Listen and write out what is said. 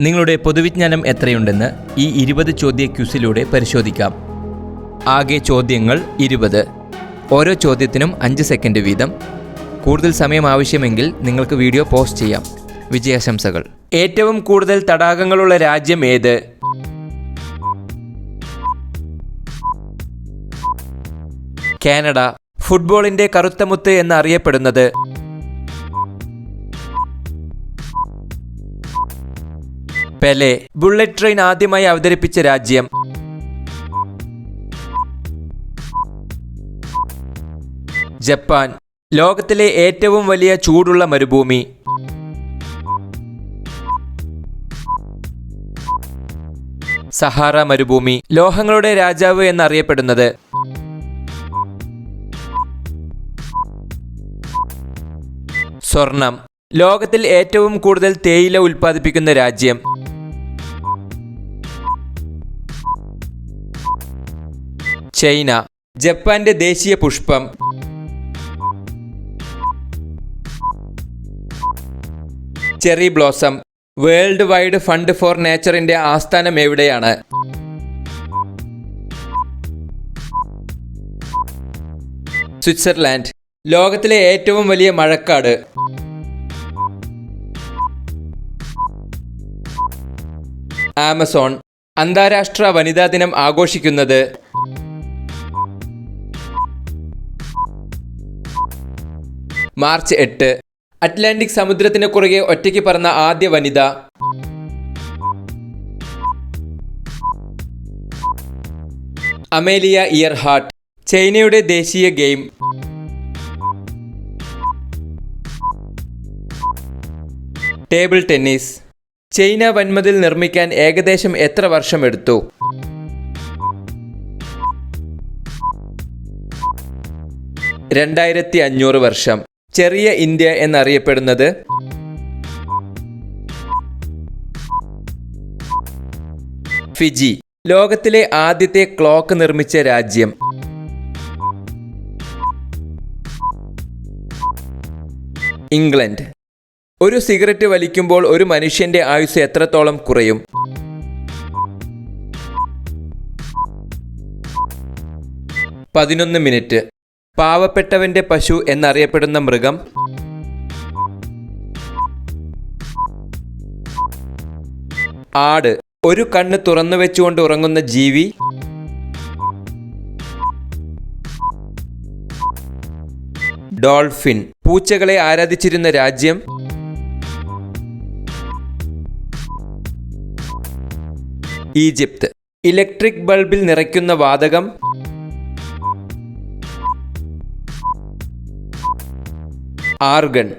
നിങ്ങളുടെ പൊതുവിജ്ഞാനം എത്രയുണ്ടെന്ന് ഈ ഇരുപത് ചോദ്യ ക്യൂസിലൂടെ പരിശോധിക്കാം. ആകെ ചോദ്യങ്ങൾ ഇരുപത്. ഓരോ ചോദ്യത്തിനും അഞ്ച് സെക്കൻഡ് വീതം. കൂടുതൽ സമയം ആവശ്യമെങ്കിൽ നിങ്ങൾക്ക് വീഡിയോ പോസ്റ്റ് ചെയ്യാം. വിജയാശംസകൾ. ഏറ്റവും കൂടുതൽ തടാകങ്ങളുള്ള രാജ്യം ഏത്? കാനഡ. ഫുട്ബോളിന്റെ കറുത്തമുത്ത് എന്ന് എന്നറിയപ്പെടുന്നത് പെലെ ബുള്ളറ്റ് ട്രെയിൻ ആദ്യമായി അവതരിപ്പിച്ച രാജ്യം. ജപ്പാൻ. ലോകത്തിലെ ഏറ്റവും വലിയ ചൂടുള്ള മരുഭൂമി. സഹാറ മരുഭൂമി. ലോഹങ്ങളുടെ രാജാവ് എന്നറിയപ്പെടുന്നത്. സ്വർണം. ലോകത്തിൽ ഏറ്റവും കൂടുതൽ തേയില ഉൽപ്പാദിപ്പിക്കുന്ന രാജ്യം. ചൈന ജപ്പാന്റെ ദേശീയ പുഷ്പം. Cherry blossom world wide fund for നേച്ചറിന്റെ ആസ്ഥാനം എവിടെയാണ്? സ്വിറ്റ്സർലാൻഡ് ലോകത്തിലെ ഏറ്റവും വലിയ മഴക്കാട്. ആമസോൺ അന്താരാഷ്ട്ര വനിതാ ദിനം ആഘോഷിക്കുന്നത് മാർച്ച് എട്ട്. അറ്റ്ലാന്റിക് സമുദ്രത്തിന് കുറുകെ ഒറ്റയ്ക്ക് പറന്ന ആദ്യ വനിത. Amelia Earhart. ചൈനയുടെ ദേശീയ ഗെയിം. Table tennis. ചൈന വൻമതിൽ നിർമ്മിക്കാൻ ഏകദേശം എത്ര വർഷമെടുത്തു രണ്ടായിരത്തി അഞ്ഞൂറ് വർഷം. ചെറിയ ഇന്ത്യ എന്നറിയപ്പെടുന്നത്? ഫിജി. ലോകത്തിലെ ആദ്യത്തെ ക്ലോക്ക് നിർമ്മിച്ച രാജ്യം. ഇംഗ്ലണ്ട്. ഒരു സിഗരറ്റ് വലിക്കുമ്പോൾ ഒരു മനുഷ്യന്റെ ആയുസ് എത്രത്തോളം കുറയും? പതിനൊന്ന് മിനിറ്റ്. പാവപ്പെട്ടവന്റെ പശു എന്നറിയപ്പെടുന്ന മൃഗം. ആട്. ഒരു കണ്ണ് തുറന്നു വെച്ചുകൊണ്ട് ഉറങ്ങുന്ന ജീവി. ഡോൾഫിൻ. പൂച്ചകളെ ആരാധിച്ചിരുന്ന രാജ്യം. ഈജിപ്ത്. ഇലക്ട്രിക് ബൾബിൽ നിറയ്ക്കുന്ന വാതകം. ആർഗൺ